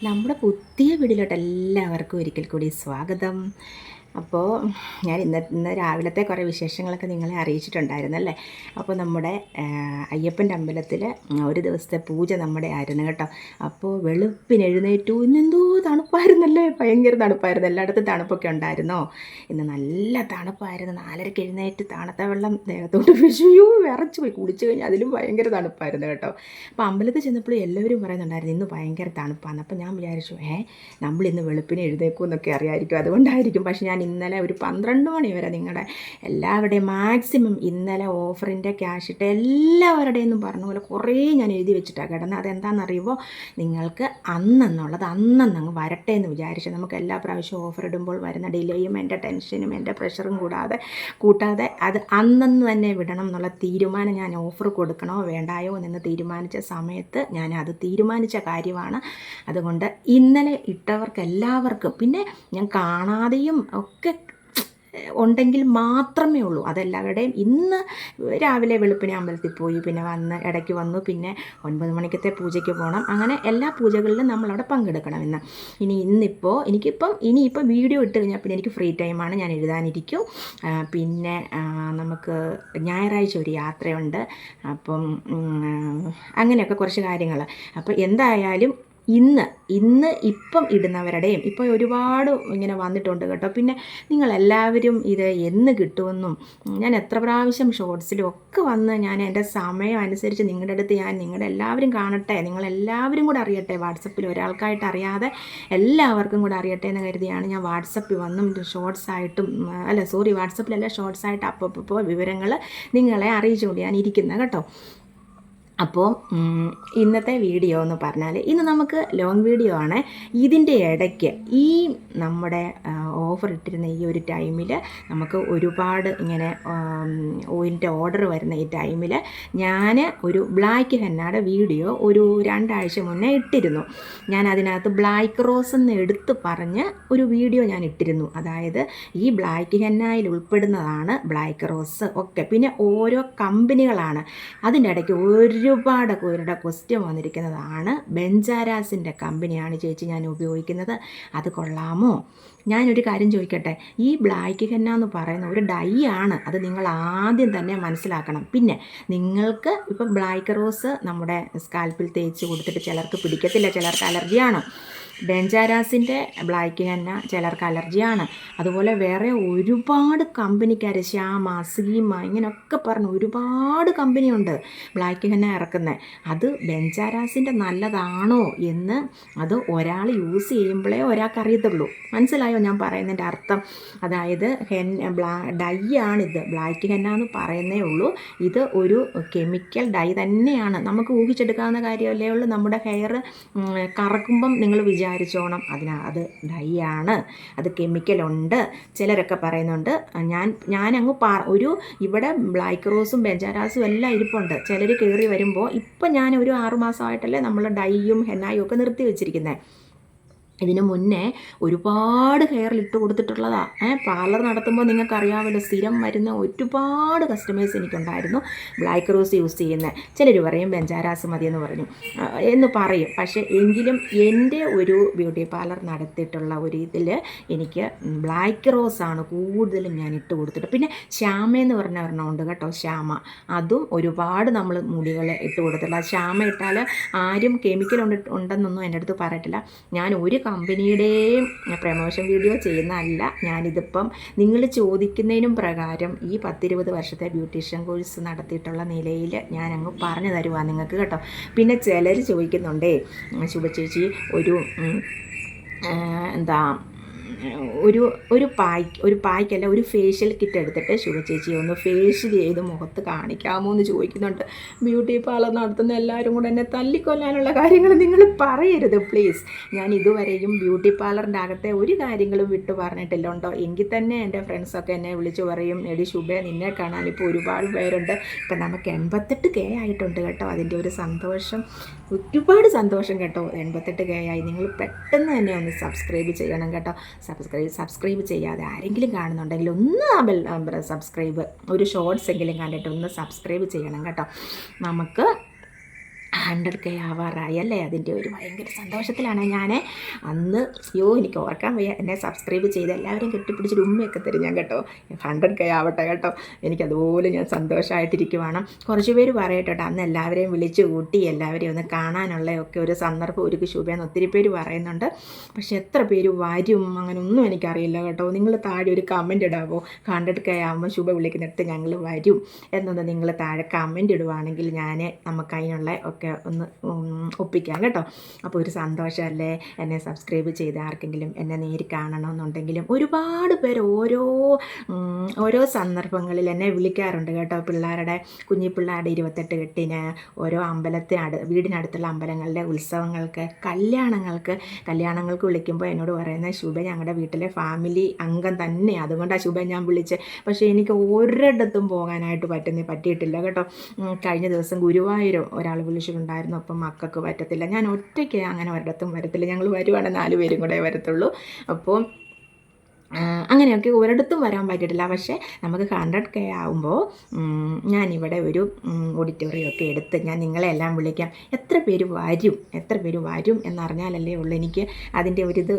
നമ്മുടെ പുതിയ വീഡിയോയിലോട്ട് എല്ലാവർക്കും ഒരിക്കൽ കൂടി സ്വാഗതം. അപ്പോൾ ഞാൻ ഇന്ന ഇന്ന് രാവിലത്തെ കുറേ വിശേഷങ്ങളൊക്കെ നിങ്ങളെ അറിയിച്ചിട്ടുണ്ടായിരുന്നല്ലേ? അപ്പോൾ നമ്മുടെ അയ്യപ്പന്റെ അമ്പലത്തിൽ ഒരു ദിവസത്തെ പൂജ നമ്മുടെ ആയിരുന്നു കേട്ടോ. അപ്പോൾ വെളുപ്പിന് എഴുന്നേറ്റു. ഇന്നെന്തോ തണുപ്പായിരുന്നല്ലേ? ഭയങ്കര തണുപ്പായിരുന്നു. എല്ലായിടത്തും തണുപ്പൊക്കെ ഉണ്ടായിരുന്നോ? ഇന്ന് നല്ല തണുപ്പായിരുന്നു. നാലരയ്ക്ക് എഴുന്നേറ്റ് തണുത്ത വെള്ളം ദേഹത്തോട്ട് വിഷയോ വിറച്ച് പോയി. കുടിച്ചു കഴിഞ്ഞാൽ അതിലും ഭയങ്കര തണുപ്പായിരുന്നു കേട്ടോ. അപ്പോൾ അമ്പലത്തിൽ ചെന്നപ്പോൾ എല്ലാവരും പറയുന്നുണ്ടായിരുന്നു ഇന്ന് ഭയങ്കര തണുപ്പാണ് അപ്പോൾ ഞാൻ വിചാരിച്ചു ഏ നമ്മൾ ഇന്ന് വെളുപ്പിന് എഴുന്നേക്കും എന്നൊക്കെ അറിയായിരിക്കും. അതുകൊണ്ടായിരിക്കും. പക്ഷേ ഞാൻ ഇന്നലെ ഒരു പന്ത്രണ്ട് മണി വരെ നിങ്ങളുടെ എല്ലാവരുടെയും മാക്സിമം ഇന്നലെ ഓഫറിന്റെ ക്യാഷ് ഇട്ട് എല്ലാവരുടെയും എന്നും പറഞ്ഞ പോലെ കുറേ ഞാൻ എഴുതി വെച്ചിട്ടാണ് കിടന്നത് അതെന്താണെന്നറിയുമ്പോൾ നിങ്ങൾക്ക് അന്നെന്നുള്ളത് അന്നങ്ങ് വരട്ടെ എന്ന് വിചാരിച്ച് നമുക്ക് എല്ലാ പ്രാവശ്യവും ഓഫർ ഇടുമ്പോൾ വരുന്ന ഡിലേയും എന്റെ ടെൻഷനും എന്റെ പ്രഷറും കൂടാതെ കൂട്ടാതെ അത് അന്നന്ന് തന്നെ വിടണം എന്നുള്ള തീരുമാനം ഞാൻ ഓഫർ കൊടുക്കണോ വേണ്ടായോ എന്ന് തീരുമാനിച്ച സമയത്ത് ഞാൻ അത് തീരുമാനിച്ച കാര്യമാണ്. അതുകൊണ്ട് ഇന്നലെ ഇട്ടവർക്ക് എല്ലാവർക്കും പിന്നെ ഞാൻ കാണാതെയും ഒക്കെ ഉണ്ടെങ്കിൽ മാത്രമേ ഉള്ളൂ. അതെല്ലാവരുടെയും ഇന്ന് രാവിലെ വെളുപ്പിനെ അമ്പലത്തിൽ പോയി പിന്നെ വന്ന് ഇടയ്ക്ക് വന്നു പിന്നെ ഒൻപത് മണിക്കത്തെ പൂജയ്ക്ക് പോകണം അങ്ങനെ എല്ലാ പൂജകളിലും നമ്മളവിടെ പങ്കെടുക്കണം ഇന്ന്. ഇനി ഇന്നിപ്പോൾ എനിക്കിപ്പം ഇനിയിപ്പോൾ വീഡിയോ ഇട്ട് കഴിഞ്ഞാൽ പിന്നെ എനിക്ക് ഫ്രീ ടൈമാണ് ഞാൻ എഴുതാനിരിക്കും. പിന്നെ നമുക്ക് ഞായറാഴ്ച ഒരു യാത്രയുണ്ട്. അപ്പം അങ്ങനെയൊക്കെ കുറച്ച് കാര്യങ്ങൾ അപ്പോൾ എന്തായാലും ഇന്ന് ഇന്ന് ഇപ്പം ഇടുന്നവരുടെയും ഇപ്പോൾ ഒരുപാട് ഇങ്ങനെ വന്നിട്ടുണ്ട് കേട്ടോ. പിന്നെ നിങ്ങളെല്ലാവരും ഇത് എന്ന് കിട്ടുമെന്നും ഞാൻ എത്ര പ്രാവശ്യം ഷോർട്സിലും ഒക്കെ വന്ന് ഞാൻ എന്റെ സമയം അനുസരിച്ച് നിങ്ങളുടെ അടുത്ത് ഞാൻ നിങ്ങളുടെ എല്ലാവരും കാണട്ടെ നിങ്ങളെല്ലാവരും കൂടെ അറിയട്ടെ വാട്സപ്പിൽ ഒരാൾക്കായിട്ട് അറിയാതെ എല്ലാവർക്കും കൂടെ അറിയട്ടെ എന്ന് കരുതിയാണ് ഞാൻ വാട്സപ്പിൽ വന്നും ഷോർട്സ് ആയിട്ടും അല്ല സോറി വാട്സപ്പിലല്ല ഷോർട്സ് ആയിട്ട് അപ്പോൾ വിവരങ്ങൾ നിങ്ങളെ അറിയിച്ചുകൊണ്ട് ഞാൻ ഇരിക്കുന്നത് കേട്ടോ. അപ്പോൾ ഇന്നത്തെ വീഡിയോ എന്ന് പറഞ്ഞാൽ ഇന്ന് നമുക്ക് ലോങ് വീഡിയോ ആണ്. ഇതിന്റെ ഇടയ്ക്ക് ഈ നമ്മുടെ ഓഫർ ഇട്ടിരുന്ന ഈ ഒരു ടൈമിൽ നമുക്ക് ഒരുപാട് ഇങ്ങനെ ഓയിന്റെ ഓർഡർ വരുന്ന ഈ ടൈമിൽ ഞാൻ ഒരു ബ്ലാക്ക് ഹെന്നയുടെ വീഡിയോ ഒരു രണ്ടാഴ്ച മുന്നേ ഇട്ടിരുന്നു. ഞാൻ അതിനകത്ത് ബ്ലാക്ക് റോസ് എന്ന് എടുത്ത് പറഞ്ഞ് ഒരു വീഡിയോ ഞാൻ ഇട്ടിരുന്നു. അതായത് ഈ ബ്ലാക്ക് ഹെന്നായിൽ ഉൾപ്പെടുന്നതാണ് ബ്ലാക്ക് റോസ് ഒക്കെ. പിന്നെ ഓരോ കമ്പനികളാണ് അതിന്റെ ഇടയ്ക്ക് ഒരുപാട് പേരുടെ ക്വസ്റ്റ്യൻ വന്നിരിക്കുന്നതാണ്. ബെഞ്ചാരാസിന്റെ കമ്പനിയാണ് ചേച്ചി ഞാൻ ഉപയോഗിക്കുന്നത്. അത് കൊള്ളാമോ? ഞാനൊരു കാര്യം ചോദിക്കട്ടെ? ഈ ബ്ലാക്ക് ഹെന്ന എന്ന് പറയുന്ന ഒരു ഡൈ ആണ് അത് നിങ്ങൾ ആദ്യം തന്നെ മനസ്സിലാക്കണം. പിന്നെ നിങ്ങൾക്ക് ഇപ്പം ബ്ലാക്ക് റോസ് നമ്മുടെ സ്കാൽപ്പിൽ തേച്ച് കൊടുത്തിട്ട് ചിലർക്ക് പിടിക്കത്തില്ല ചിലർക്ക് അലർജിയാണ്. ബെഞ്ചാരാസിന്റെ ബ്ലാക്ക് ഹെന്ന ചിലർക്ക് അലർജിയാണ്. അതുപോലെ വേറെ ഒരുപാട് കമ്പനിക്കാർ ശ്യാമ സീമ ഇങ്ങനെയൊക്കെ പറഞ്ഞ് ഒരുപാട് കമ്പനിയുണ്ട് ബ്ലാക്ക് ഹെന്ന ഇറക്കുന്നത് അത് ബെഞ്ചാരാസിന്റെ നല്ലതാണോ എന്ന് അത് ഒരാൾ യൂസ് ചെയ്യുമ്പോഴേ ഒരാൾക്ക് അറിയത്തുള്ളൂ. മനസ്സിലായോ? ഞാൻ പറയുന്നതിന്റെ അർത്ഥം. അതായത് ഹെൻ ബ്ലാ ഡൈ ആണിത്. ബ്ലാക്ക് ഹെന്ന എന്ന് പറയുന്നേ ഉള്ളൂ. ഇത് ഒരു കെമിക്കൽ ഡൈ തന്നെയാണ്. നമുക്ക് ഊഹിച്ചെടുക്കാവുന്ന കാര്യമല്ലേ ഉള്ളൂ. നമ്മുടെ ഹെയർ കറക്കുമ്പം നിങ്ങൾ വിചാരിച്ചോണം. അതിനാ അത് ഡൈ ആണ്. അത് കെമിക്കലുണ്ട് ചിലരൊക്കെ പറയുന്നുണ്ട് ഞാൻ ഞാനങ്ങ് പാ ഒരു ഇവിടെ ബ്ലാക്ക് റോസും ബെഞ്ചാരാസും എല്ലാം ഇരിപ്പുണ്ട്. ചിലർ കയറി വരുമ്പോൾ ഇപ്പം ഞാൻ ഒരു ആറുമാസമായിട്ടല്ലേ നമ്മൾ ഡൈയും ഹെന്നായും ഒക്കെ നിർത്തി വെച്ചിരിക്കുന്നത് ഇതിന് മുന്നേ ഒരുപാട് ഹെയറിൽ ഇട്ട് കൊടുത്തിട്ടുള്ളതാ. ഏഹ് പാർലർ നടത്തുമ്പോൾ നിങ്ങൾക്ക് സ്ഥിരം വരുന്ന ഒരുപാട് കസ്റ്റമേഴ്സ് എനിക്കുണ്ടായിരുന്നു ബ്ലാക്ക് റോസ് യൂസ് ചെയ്യുന്ന. ചിലർ പറയും ബെഞ്ചാരാസ് മതി എന്ന് പറഞ്ഞു എന്ന് പറയും. പക്ഷേ എങ്കിലും എന്റെ ഒരു ബ്യൂട്ടി പാർലർ നടത്തിയിട്ടുള്ള ഒരു ഇതിൽ എനിക്ക് ബ്ലാക്ക് റോസ് ആണ് കൂടുതലും ഞാൻ ഇട്ട് കൊടുത്തിട്ട്. പിന്നെ ശ്യാമ എന്ന് പറഞ്ഞ ഒരെണ്ണമുണ്ട് കേട്ടോ ശ്യാമ. അതും ഒരുപാട് നമ്മൾ മുടികൾ ഇട്ട് കൊടുത്തിട്ടുള്ള ശ്യാമ ഇട്ടാൽ ആരും കെമിക്കൽ ഉണ്ട് ഉണ്ടെന്നൊന്നും എന്റെ അടുത്ത് പറയത്തില്ല. ഞാൻ ഒരു കമ്പനിയുടെയും പ്രമോഷൻ വീഡിയോ ചെയ്യുന്നതല്ല. ഞാനിതിപ്പം നിങ്ങൾ ചോദിക്കുന്നതിനും പ്രകാരം ഈ പത്തിരുപത് വർഷത്തെ ബ്യൂട്ടീഷ്യൻ കോഴ്സ് നടത്തിയിട്ടുള്ള നിലയിൽ ഞാൻ അങ്ങ് പറഞ്ഞു തരുവാ നിങ്ങൾക്ക് കേട്ടോ. പിന്നെ ചിലർ ചോദിക്കുന്നുണ്ടേ ശുഭ ചേച്ചി ഒരു എന്താ ഒരു ഒരു പായ് ഒരു പായ്ക്കല്ല ഒരു ഫേഷ്യൽ കിറ്റ് എടുത്തിട്ട് ശുഭ ചേച്ചി ഒന്ന് ഫേഷ്യൽ ചെയ്ത് മുഖത്ത് കാണിക്കാമോ എന്ന് ചോദിക്കുന്നുണ്ട്. ബ്യൂട്ടി പാർലർ നടത്തുന്ന എല്ലാവരും കൂടെ എന്നെ തല്ലിക്കൊല്ലാനുള്ള കാര്യങ്ങൾ നിങ്ങൾ പറയരുത് പ്ലീസ് ഞാൻ ഇതുവരെയും ബ്യൂട്ടി പാർലറിന്റെ അകത്തെ ഒരു കാര്യങ്ങളും വിട്ടു പറഞ്ഞിട്ടില്ല ഉണ്ടോ എങ്കിൽ തന്നെ എന്റെ ഫ്രണ്ട്സൊക്കെ എന്നെ വിളിച്ചു പറയും എടി ശുഭ നിന്നെ കാണാൻ ഇപ്പോൾ ഒരുപാട് പേരുണ്ട്. ഇപ്പം നമുക്ക് എൺപത്തെട്ട് കെ ആയിട്ടുണ്ട് കേട്ടോ. അതിന്റെ ഒരു സന്തോഷം ഒരുപാട് സന്തോഷം കേട്ടോ. എൺപത്തെട്ട് കെ ആയി. നിങ്ങൾ പെട്ടെന്ന് തന്നെ ഒന്ന് സബ്സ്ക്രൈബ് ചെയ്യണം കേട്ടോ. സബ്സ്ക്രൈബ് സബ്സ്ക്രൈബ് ചെയ്യാതെ ആരെങ്കിലും കാണുന്നുണ്ടെങ്കിൽ ഒന്ന് ആ ബെൽ സബ്സ്ക്രൈബ് ഒരു ഷോർട്സ് എങ്കിലും കണ്ടിട്ട് ഒന്ന് സബ്സ്ക്രൈബ് ചെയ്യണം കേട്ടോ. നമുക്ക് ഹൺഡ്രഡ് കെ ആവാറായി അല്ലേ? അതിന്റെ ഒരു ഭയങ്കര സന്തോഷത്തിലാണ് ഞാൻ അന്ന് യോ എനിക്ക് ഓർക്കാൻ വയ്യ. എന്നെ സബ്സ്ക്രൈബ് ചെയ്ത് എല്ലാവരും കെട്ടിപ്പിടിച്ചൊരു ഉമ്മയൊക്കെ തരും ഞാൻ കേട്ടോ. ഹൺഡ്രഡ് കെ ആവട്ടെ കേട്ടോ. എനിക്കതുപോലെ ഞാൻ സന്തോഷമായിട്ടിരിക്കുവാണ് കുറച്ച് പേര് പറയട്ടെ അന്ന് എല്ലാവരെയും വിളിച്ച് കൂട്ടി എല്ലാവരെയും ഒന്ന് കാണാനുള്ള ഒക്കെ ഒരു സന്ദർഭം ഒരു ശുഭയെന്ന് ഒത്തിരി പേര് പറയുന്നുണ്ട്. പക്ഷെ എത്ര പേര് വരും? അങ്ങനെ ഒന്നും എനിക്കറിയില്ല കേട്ടോ. നിങ്ങൾ താഴെ ഒരു കമന്റ് ഇടാവോ? ഹൺഡ്രഡ് കെ ആകുമ്പോൾ ശുഭ വിളിക്കുന്നിടത്ത് ഞങ്ങൾ വരും. എന്നൊന്ന് നിങ്ങൾ താഴെ കമന്റ് ഇടുവാണെങ്കിൽ ഞാൻ നമുക്ക് അതിനുള്ള ഒക്കെ ഒന്ന് ഒപ്പിക്കാം കേട്ടോ. അപ്പോൾ ഒരു സന്തോഷമല്ലേ എന്നെ സബ്സ്ക്രൈബ് ചെയ്ത് ആർക്കെങ്കിലും എന്നെ നേരി കാണണമെന്നുണ്ടെങ്കിലും ഒരുപാട് പേര് ഓരോ ഓരോ സന്ദർഭങ്ങളിൽ എന്നെ വിളിക്കാറുണ്ട് കേട്ടോ. പിള്ളേരുടെ കുഞ്ഞി പിള്ളേരുടെ ഇരുപത്തെട്ട് കെട്ടിന് ഓരോ അമ്പലത്തിനട് വീടിനടുത്തുള്ള അമ്പലങ്ങളുടെ ഉത്സവങ്ങൾക്ക് കല്യാണങ്ങൾക്ക് കല്യാണങ്ങൾക്ക് വിളിക്കുമ്പോൾ എന്നോട് പറയുന്ന ശുഭ ഞങ്ങളുടെ വീട്ടിലെ ഫാമിലി അംഗം തന്നെ. അതുകൊണ്ടാണ് ശുഭ ഞാൻ വിളിച്ച്. പക്ഷേ എനിക്ക് ഒരിടത്തും പോകാനായിട്ട് പറ്റുന്ന പറ്റിയിട്ടില്ല കേട്ടോ. കഴിഞ്ഞ ദിവസം ഗുരുവായൂരും ഒരാൾ വിളിച്ചിട്ടുണ്ടായിരുന്നു അപ്പം മക്കൾക്ക് പറ്റത്തില്ല. ഞാൻ ഒറ്റയ്ക്ക് അങ്ങനെ ഒരിടത്തും വരത്തില്ല. ഞങ്ങൾ വരുവാണെങ്കിൽ നാല് പേരും കൂടെ വരത്തുള്ളൂ. അപ്പോൾ അങ്ങനെയൊക്കെ ഒരിടത്തും വരാൻ പറ്റിയിട്ടില്ല. പക്ഷേ നമുക്ക് ഹൺഡ്രഡ് കെ ആകുമ്പോൾ ഞാനിവിടെ ഒരു ഓഡിറ്റോറിയം ഒക്കെ എടുത്ത് ഞാൻ നിങ്ങളെ എല്ലാം വിളിക്കാം. എത്ര പേര് വരും? എത്ര പേര് വരും എന്നറിഞ്ഞാലല്ലേ ഉള്ളൂ. എനിക്ക് അതിന്റെ ഒരിത്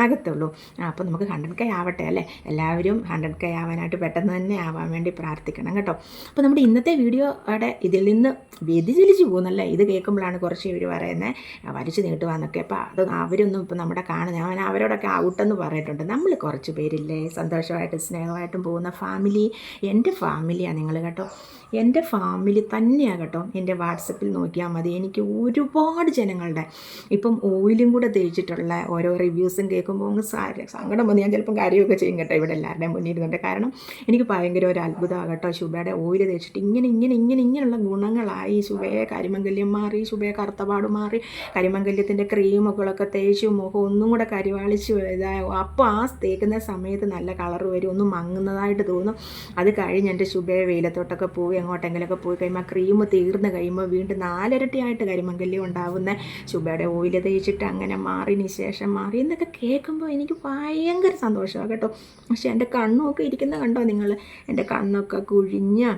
ആകത്തുള്ളൂ. അപ്പോൾ നമുക്ക് ഹൺഡ്രഡ് കെ ആവട്ടെ അല്ലേ? എല്ലാവരും ഹൺഡ്രഡ് കെ ആവാനായിട്ട് പെട്ടെന്ന് തന്നെ ആവാൻ വേണ്ടി പ്രാർത്ഥിക്കണം കേട്ടോ. അപ്പോൾ നമ്മുടെ ഇന്നത്തെ വീഡിയോയുടെ ഇതിൽ നിന്ന് വ്യതിചലിച്ച് പോകുന്നല്ലേ? ഇത് കേൾക്കുമ്പോഴാണ് കുറച്ച് പേര് പറയുന്നത് വലിച്ചു നീട്ടുവാന്നൊക്കെ. അപ്പോൾ അത് അവരൊന്നും ഇപ്പോൾ നമ്മുടെ കാണുന്ന ഞാൻ അവരോടൊക്കെ ഔട്ടെന്ന് പറഞ്ഞിട്ടുണ്ട്. നമ്മൾ കുറച്ച് പേരില്ലേ? സന്തോഷമായിട്ട് സ്നേഹമായിട്ടും പോകുന്ന ഫാമിലി എന്റെ ഫാമിലിയാണ് നിങ്ങൾ കേട്ടോ. എന്റെ ഫാമിലി തന്നെയാണ് കേട്ടോ. എന്റെ വാട്സപ്പിൽ നോക്കിയാൽ മതി. എനിക്ക് ഒരുപാട് ജനങ്ങളുടെ ഇപ്പം ഓയിലും കൂടെ തേച്ചിട്ടുള്ള ഓരോ റിവ്യൂസും കേൾക്കുമ്പോൾ അങ്ങ് സങ്കടം വന്ന് ഞാൻ ചിലപ്പം കാര്യമൊക്കെ ചെയ്യും കേട്ടോ ഇവിടെ എല്ലാവരുടെയും മുന്നിൽ ഇരുന്നുണ്ട് കാരണം എനിക്ക് ഭയങ്കര ഒരു അത്ഭുതമാണ് കേട്ടോ. ശുഭയുടെ ഓയിൽ തേച്ചിട്ട് ഇങ്ങനെ ഇങ്ങനെ ഇങ്ങനെ ഇങ്ങനെയുള്ള ഗുണങ്ങളായി ശുഭയെ കരിമംഗല്യം മാറി ശുഭയെ കറുത്തപാട് മാറി കരിമംഗല്യത്തിന്റെ ക്രീമുകളൊക്കെ തേച്ചു മുഖം ഒന്നും കൂടെ കരിവാളിച്ച് ഇതായ അപ്പോൾ ആ തേക്കുന്ന സമയത്ത് നല്ല കളർ വരും ഒന്ന് മങ്ങുന്നതായിട്ട് തോന്നും. അത് കഴിഞ്ഞ് എന്റെ ശുഭയെ വെയിലത്തോട്ടൊക്കെ പോയി എങ്ങോട്ടെങ്കിലൊക്കെ പോയി കഴിയുമ്പോൾ ക്രീം തീർന്ന് കഴിയുമ്പോൾ വീണ്ടും നാലിരട്ടിയായിട്ട് കരിമങ്കല്യം ഉണ്ടാവുന്ന ശുഭയുടെ ഓയിൽ തേച്ചിട്ട് അങ്ങനെ മാറിന് ശേഷം മാറി. എന്നൊക്കെ കേൾക്കുമ്പോൾ എനിക്ക് ഭയങ്കര സന്തോഷമാണ് കേട്ടോ. പക്ഷേ എന്റെ കണ്ണൊക്കെ ഇരിക്കുന്ന കണ്ടോ നിങ്ങൾ? എന്റെ കണ്ണൊക്കെ കുഴിഞ്ഞ്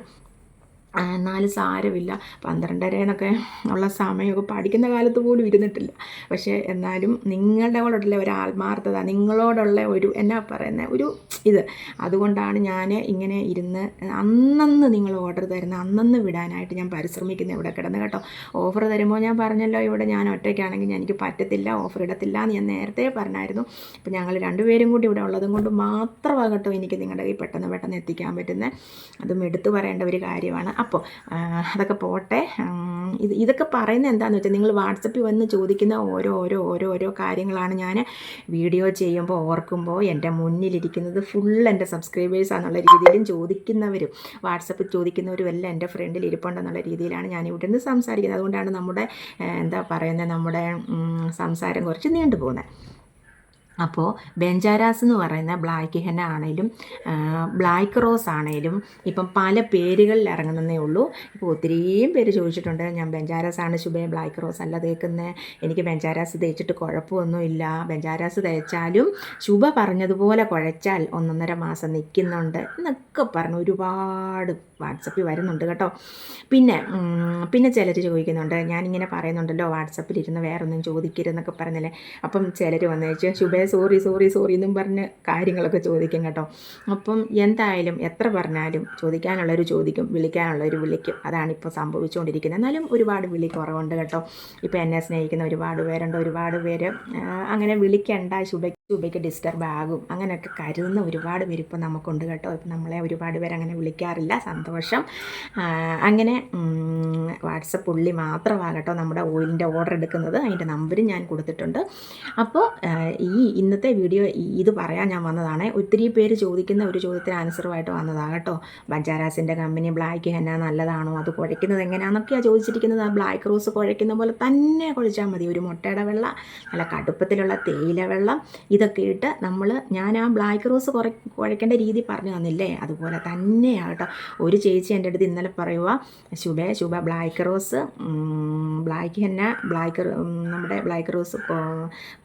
എന്നാലും സാരമില്ല. പന്ത്രണ്ടര എന്നൊക്കെ ഉള്ള സമയമൊക്കെ പഠിക്കുന്ന കാലത്ത് പോലും ഇരുന്നിട്ടില്ല. പക്ഷേ എന്നാലും നിങ്ങളുടെ കൂടെയുള്ള ഒരു ആത്മാർത്ഥത നിങ്ങളോടുള്ള ഒരു എന്നാ പറയുന്നത് ഒരു ഇത്. അതുകൊണ്ടാണ് ഞാൻ ഇങ്ങനെ ഇരുന്ന് അന്നന്ന് നിങ്ങൾ ഓർഡർ തരുന്ന അന്നന്ന് വിടാനായിട്ട് ഞാൻ പരിശ്രമിക്കുന്നത് ഇവിടെ കിടന്ന് കേട്ടോ. ഓഫർ തരുമ്പോൾ ഞാൻ പറഞ്ഞല്ലോ ഇവിടെ ഞാൻ ഒറ്റയ്ക്കാണെങ്കിൽ എനിക്ക് പറ്റത്തില്ല ഓഫർ ഇടത്തില്ല എന്ന് ഞാൻ നേരത്തെ പറഞ്ഞായിരുന്നു. അപ്പോൾ ഞങ്ങൾ രണ്ടുപേരും കൂടി ഇവിടെ ഉള്ളതും കൊണ്ട് മാത്രമാണ് കേട്ടോ എനിക്ക് നിങ്ങളുടെ കയ്യിൽ പെട്ടെന്ന് പെട്ടെന്ന് എത്തിക്കാൻ പറ്റുന്നത്. അതും എടുത്തു പറയേണ്ട ഒരു കാര്യമാണ്. അപ്പോൾ അതൊക്കെ പോട്ടെ. ഇത് ഇതൊക്കെ പറയുന്നത് എന്താണെന്ന് വെച്ചാൽ നിങ്ങൾ വാട്സപ്പിൽ വന്ന് ചോദിക്കുന്ന ഓരോ ഓരോ ഓരോ ഓരോ കാര്യങ്ങളാണ് ഞാൻ വീഡിയോ ചെയ്യുമ്പോൾ ഓർക്കുമ്പോൾ എന്റെ മുന്നിലിരിക്കുന്നത് ഫുൾ എന്റെ സബ്സ്ക്രൈബേഴ്സ് ആണെന്നുള്ള രീതിയിലും ചോദിക്കുന്നവരും വാട്സപ്പിൽ ചോദിക്കുന്നവരും എല്ലാം എന്റെ ഫ്രണ്ടിൽ ഇരിപ്പുണ്ടെന്നുള്ള രീതിയിലാണ് ഞാൻ ഇവിടെ നിന്ന് സംസാരിക്കുന്നത്. അതുകൊണ്ടാണ് നമ്മുടെ എന്താ പറയുന്നത് നമ്മുടെ സംസാരം കുറച്ച് നീണ്ടു പോകുന്നത് അപ്പോൾ ബെഞ്ചാരാസ് എന്ന് പറയുന്ന ബ്ലാക്ക് ഹെന്ന ആണേലും ബ്ലാക്ക് റോസ് ആണേലും ഇപ്പം പല പേരുകളിൽ ഇറങ്ങുന്നതേ ഉള്ളൂ. ഇപ്പോൾ ഒത്തിരിയും പേര് ചോദിച്ചിട്ടുണ്ട് ഞാൻ ബെഞ്ചാരാസ് ആണ് ശുഭയെ ബ്ലാക്ക് റോസ് അല്ല തേക്കുന്നത് എനിക്ക് ബെഞ്ചാരാസ് തേച്ചിട്ട് കുഴപ്പമൊന്നുമില്ല. ബെഞ്ചാരാസ് തേച്ചാലും ശുഭ പറഞ്ഞതുപോലെ കുഴച്ചാൽ ഒന്നൊന്നര മാസം നിൽക്കുന്നുണ്ട് എന്നൊക്കെ പറഞ്ഞു ഒരുപാട് വാട്സപ്പിൽ വരുന്നുണ്ട് കേട്ടോ. പിന്നെ പിന്നെ ചിലർ ചോദിക്കുന്നുണ്ട് ഞാനിങ്ങനെ പറയുന്നുണ്ടല്ലോ വാട്സപ്പിൽ ഇരുന്ന് വേറൊന്നും ചോദിക്കരുതെന്നൊക്കെ പറഞ്ഞില്ലേ? അപ്പം ചിലർ വന്നു വെച്ച് ശുഭേ സോറി സോറി സോറി എന്നും പറഞ്ഞ് കാര്യങ്ങളൊക്കെ ചോദിക്കും കേട്ടോ. അപ്പം എന്തായാലും എത്ര പറഞ്ഞാലും ചോദിക്കാനുള്ളവർ ചോദിക്കും വിളിക്കാനുള്ളവർ വിളിക്കും. അതാണിപ്പോൾ സംഭവിച്ചുകൊണ്ടിരിക്കുന്നത് എന്നാലും ഒരുപാട് വിളി കുറവുണ്ട് കേട്ടോ. ഇപ്പോൾ എന്നെ സ്നേഹിക്കുന്ന ഒരുപാട് പേരുണ്ട് ഒരുപാട് പേര് അങ്ങനെ വിളിക്കണ്ട ശുഭ ശുഭയ്ക്ക് ഡിസ്റ്റർബ് ആകും. അങ്ങനെയൊക്കെ കരുതുന്ന ഒരുപാട് പേര് ഇപ്പോൾ നമുക്കുണ്ട് കേട്ടോ. ഇപ്പം നമ്മളെ ഒരുപാട് പേര് അങ്ങനെ വിളിക്കാറില്ല. സന്തോഷം. അങ്ങനെ വാട്സപ്പ് ഉള്ളി മാത്രമാണ് കേട്ടോ നമ്മുടെ ഓയിലിന്റെ ഓർഡർ എടുക്കുന്നത്. അതിന്റെ നമ്പരും ഞാൻ കൊടുത്തിട്ടുണ്ട്. അപ്പോൾ ഈ ഇന്നത്തെ വീഡിയോ ഇത് പറയാൻ ഞാൻ വന്നതാണ്. ഒത്തിരി പേര് ചോദിക്കുന്ന ഒരു ചോദ്യത്തിന് ആൻസറുമായിട്ട് വന്നതാണ് കേട്ടോ. ബഞ്ചാരാസിന്റെ കമ്പനി ബ്ലാക്ക് ഹെന്ന നല്ലതാണോ? അത് കുഴയ്ക്കുന്നത് എങ്ങനെയാണെന്നൊക്കെയാണ് ചോദിച്ചിരിക്കുന്നത്. ആ ബ്ലാക്ക് റോസ് കുഴയ്ക്കുന്ന പോലെ തന്നെ കുഴച്ചാൽ മതി. ഒരു മുട്ടയുടെ വെള്ളം നല്ല കടുപ്പത്തിലുള്ള തേയില വെള്ളം. ഇതൊക്കെ ഇട്ട് നമ്മൾ ഞാൻ ആ ബ്ലാക്ക് റോസ് കുറ കുഴക്കേണ്ട രീതി പറഞ്ഞു തന്നില്ലേ? അതുപോലെ തന്നെയാട്ടോ ഒരു ചേച്ചി എന്റെ അടുത്ത് ഇന്നലെ പറയുക Shubha Shubha black rose black henna black നമ്മുടെ ബ്ലാക്ക് റോസ്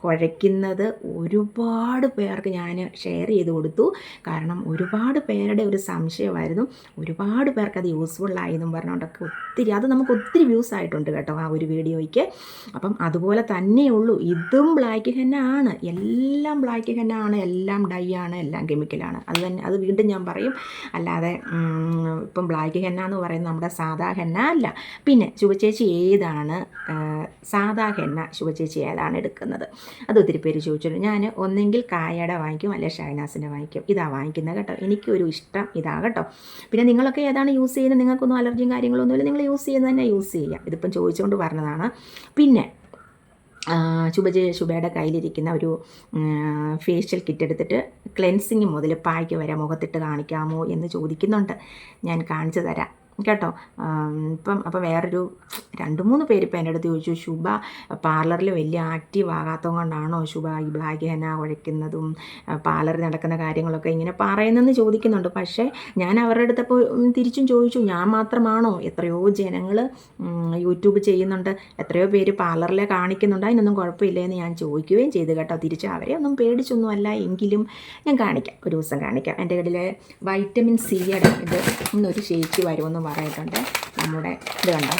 കുഴയ്ക്കുന്നത് ഒരുപാട് പേർക്ക് ഞാൻ ഷെയർ ചെയ്ത് കൊടുത്തു. കാരണം ഒരുപാട് പേരുടെ ഒരു സംശയമായിരുന്നു. ഒരുപാട് പേർക്ക് അത് യൂസ്ഫുൾ ആയെന്നും പറഞ്ഞുകൊണ്ടൊക്കെ ഒത്തിരി അത് നമുക്ക് ഒത്തിരി വ്യൂസ് ആയിട്ടുണ്ട് കേട്ടോ ആ ഒരു വീഡിയോയ്ക്ക്. അപ്പം അതുപോലെ തന്നെയുള്ളൂ. ഇതും ബ്ലാക്ക് ഹെന്ന ആണ്. എല്ലാം ബ്ലാക്ക് ഹെന്ന ആണ് എല്ലാം ഡൈ ആണ് എല്ലാം കെമിക്കലാണ് അത് തന്നെ അത് വീണ്ടും ഞാൻ പറയും. അല്ലാതെ ഇപ്പം ബ്ലാക്ക് ഹെന്ന എന്ന് പറയുന്നത് നമ്മുടെ സാധാ ഹെന്ന അല്ല. പിന്നെ ശുഭചേച്ചി ഏതാണ് സാധാ ഹെന്ന ശുഭചേച്ചി ഏതാണ് എടുക്കുന്നത്? അത് ഒത്തിരി പേര് ചോദിച്ചിട്ടുണ്ട്. ഞാൻ ഒന്നെങ്കിൽ കായയുടെ വാങ്ങിക്കും അല്ലെങ്കിൽ ഷൈനാസിന്റെ വാങ്ങിക്കും. ഇതാ വാങ്ങിക്കുന്നത് കേട്ടോ. എനിക്കൊരു ഇഷ്ടം ഇതാ കേട്ടോ. പിന്നെ നിങ്ങളൊക്കെ ഏതാണ് യൂസ് ചെയ്യുന്നത്? നിങ്ങൾക്കൊന്നും അലർജിയും കാര്യങ്ങളൊന്നുമില്ല നിങ്ങൾ യൂസ് ചെയ്യുന്നത് തന്നെ യൂസ് ചെയ്യുക ഇതിപ്പം ചോദിച്ചുകൊണ്ട് പറഞ്ഞതാണ്. പിന്നെ ശുഭജ ശുഭയുടെ കയ്യിലിരിക്കുന്ന ഒരു ഫേഷ്യൽ കിറ്റ് എടുത്തിട്ട് ക്ലെൻസിങ് മുതൽ പായ്ക്ക് വരെ മുഖത്തിട്ട് കാണിക്കാമോ എന്ന് ചോദിക്കുന്നുണ്ട്. ഞാൻ കാണിച്ചു തരാം. കേട്ടോ? ഇപ്പം അപ്പം വേറൊരു രണ്ട് മൂന്ന് പേര് ഇപ്പം എന്റെ അടുത്ത് ചോദിച്ചു ശുഭ പാർലറിൽ വലിയ ആക്റ്റീവ് ആകാത്തത് കൊണ്ടാണോ ശുഭ ഈ ബ്ലാക്ക് ഹെന കുഴയ്ക്കുന്നതും പാർലറിൽ നടക്കുന്ന കാര്യങ്ങളൊക്കെ ഇങ്ങനെ പറയുന്നെന്ന് ചോദിക്കുന്നുണ്ട്. പക്ഷേ ഞാൻ അവരുടെ അടുത്തപ്പോൾ തിരിച്ചും ചോദിച്ചു ഞാൻ മാത്രമാണോ എത്രയോ ജനങ്ങൾ യൂട്യൂബ് ചെയ്യുന്നുണ്ട് എത്രയോ പേര് പാർലറിലെ കാണിക്കുന്നുണ്ട് അതിനൊന്നും കുഴപ്പമില്ല എന്ന് ഞാൻ ചോദിക്കുകയും ചെയ്തു കേട്ടോ. തിരിച്ച് അവരെ ഒന്നും പേടിച്ചൊന്നുമല്ല എങ്കിലും ഞാൻ കാണിക്കാം ഒരു ദിവസം കാണിക്കാം. എന്റെ കടയിലെ വൈറ്റമിൻ സിയുടെ ഇത് ഇന്നൊരു ഷേക്ക് വരുമെന്ന് പറഞ്ഞിട്ടുണ്ട്. നമ്മുടെ ഇത് കണ്ടോ?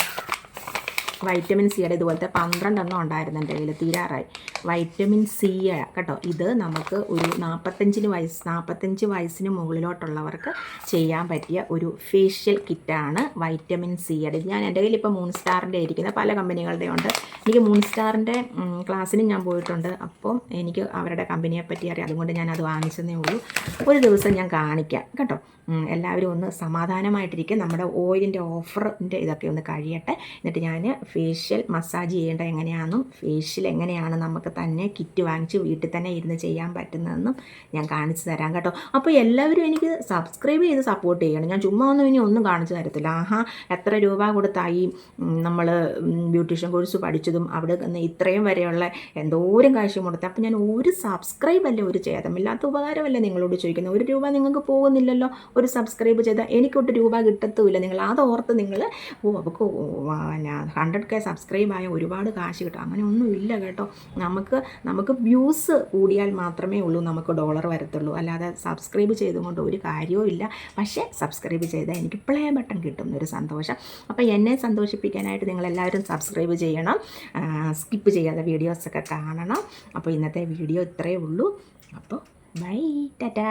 വൈറ്റമിൻ സിയുടെ ഇതുപോലത്തെ പന്ത്രണ്ടെണ്ണം ഉണ്ടായിരുന്നു എന്റെ കയ്യിൽ തീരാറായി. വൈറ്റമിൻ സി കേട്ടോ ഇത് നമുക്ക് ഒരു നാൽപ്പത്തഞ്ചിന് വയസ്സ് നാൽപ്പത്തഞ്ച് വയസ്സിന് മുകളിലോട്ടുള്ളവർക്ക് ചെയ്യാൻ പറ്റിയ ഒരു ഫേഷ്യൽ കിറ്റാണ് വൈറ്റമിൻ സിയുടെ ഞാൻ എന്റെ കയ്യിൽ ഇപ്പോൾ മൂൺ സ്റ്റാറിന്റെ ഇരിക്കുന്ന പല കമ്പനികളുടെ ഉണ്ട്. എനിക്ക് മൂൺ സ്റ്റാറിന്റെ ക്ലാസ്സിനും ഞാൻ പോയിട്ടുണ്ട്. അപ്പം എനിക്ക് അവരുടെ കമ്പനിയെ പറ്റി അറിയാം. അതുകൊണ്ട് ഞാൻ അത് വാങ്ങിച്ചതേ ഉള്ളൂ. ഒരു ദിവസം ഞാൻ കാണിക്കാം കേട്ടോ. എല്ലാവരും ഒന്ന് സമാധാനമായിട്ടിരിക്കും. നമ്മുടെ ഓയിലിന്റെ ഓഫറിന്റെ ഇതൊക്കെ ഒന്ന് കഴിയട്ടെ. എന്നിട്ട് ഞാൻ ഫേഷ്യൽ മസാജ് ചെയ്യേണ്ട എങ്ങനെയാണെന്നും ഫേഷ്യൽ എങ്ങനെയാണ് നമുക്ക് തന്നെ കിറ്റ് വാങ്ങിച്ച് വീട്ടിൽ തന്നെ ഇരുന്ന് ചെയ്യാൻ പറ്റുന്നതെന്നും ഞാൻ കാണിച്ചു തരാം കേട്ടോ. അപ്പോൾ എല്ലാവരും എനിക്ക് സബ്സ്ക്രൈബ് ചെയ്ത് സപ്പോർട്ട് ചെയ്യണം. ഞാൻ ചുമ്മാ ഒന്നും ഇനി ഒന്നും കാണിച്ചു തരത്തില്ല. ആഹാ എത്ര രൂപ കൊടുത്തായി? നമ്മൾ ബ്യൂട്ടീഷ്യൻ കോഴ്സ് പഠിച്ചതും അവിടെ നിന്ന് ഇത്രയും വരെയുള്ള എന്തോരം കാശ് കൊടുത്തത് അപ്പോൾ ഞാൻ ഒരു സബ്സ്ക്രൈബ് അല്ല ഒരു ചേതമില്ലാത്ത ഉപകാരമല്ലേ നിങ്ങളോട് ചോദിക്കുന്നത്? ഒരു രൂപ നിങ്ങൾക്ക് പോകുന്നില്ലല്ലോ. ഒരു സബ്സ്ക്രൈബ് ചെയ്താൽ എനിക്കൊട്ട് രൂപ കിട്ടത്തുമില്ല. നിങ്ങൾ അത് ഓർത്ത് നിങ്ങൾ ഓ അവർക്ക് ഹൺഡ്രഡ് കെ സബ്സ്ക്രൈബ് ആയ ഒരുപാട് കാശ് കിട്ടും. അങ്ങനെ ഒന്നുമില്ല കേട്ടോ. നമുക്ക് നമുക്ക് വ്യൂസ് കൂടിയാൽ മാത്രമേ ഉള്ളൂ നമുക്ക് ഡോളർ വരത്തുള്ളൂ. അല്ലാതെ സബ്സ്ക്രൈബ് ചെയ്തുകൊണ്ട് ഒരു കാര്യവും ഇല്ല. പക്ഷേ സബ്സ്ക്രൈബ് ചെയ്താൽ എനിക്ക് പ്ലേ ബട്ടൺ കിട്ടുന്ന ഒരു സന്തോഷം. അപ്പോൾ എന്നെ സന്തോഷിപ്പിക്കാനായിട്ട് നിങ്ങളെല്ലാവരും സബ്സ്ക്രൈബ് ചെയ്യണം. സ്കിപ്പ് ചെയ്യാതെ വീഡിയോസൊക്കെ കാണണം. അപ്പോൾ ഇന്നത്തെ വീഡിയോ ഇത്രയേ ഉള്ളൂ. അപ്പോൾ ബൈ ടാറ്റാ.